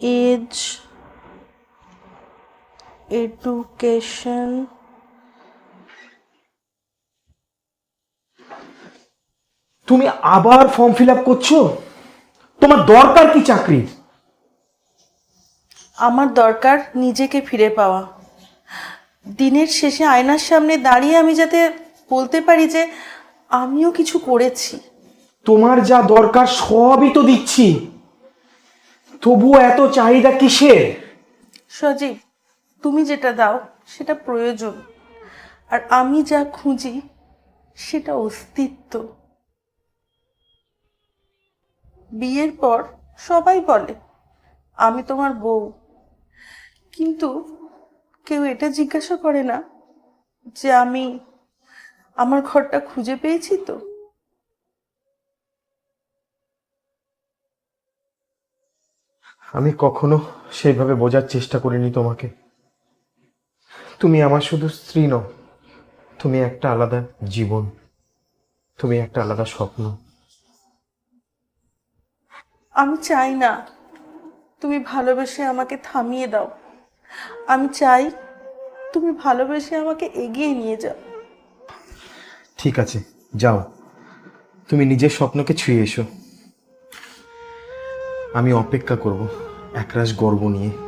Age education তুমি আবার form fill up করছ? তোমার দরকার কি চাকরির? আমার দরকার নিজেকে ফিরে পাওয়া। দিনের শেষে আয়নার সামনে দাঁড়িয়ে আমি যাতে বলতে পারি যে আমিও কিছু করেছি। তোমার যা দরকার সবই তো দিচ্ছি। তবুও এত চাহিদা কিসের? সজীব, তুমি যেটা দাও, সেটা প্রয়োজন। আর আমি যা খুঁজি, সেটা অস্তিত্ব। বিয়ের পর সবাই বলে, আমি তোমার বউ। কিন্তু কেউ এটা জিজ্ঞাসা করে না যে আমি আমার ঘরটা খুঁজে পেয়েছি তো? আমি কখনো সেইভাবে বোঝার চেষ্টা করিনি তোমাকে। তুমি আমার শুধু স্ত্রী নও তুমি একটা আলাদা জীবন তুমি একটা আলাদা স্বপ্ন। আমি চাই না তুমি ভালোবেসে আমাকে থামিয়ে দাও। আমি চাই তুমি ভালোবেসে আমাকে এগিয়ে নিয়ে যাও। ঠিক আছে যাও। তুমি নিজের স্বপ্নকে ছুঁয়ে এসো। আমি অপেক্ষা করব একরাশ গর্ব নিয়ে।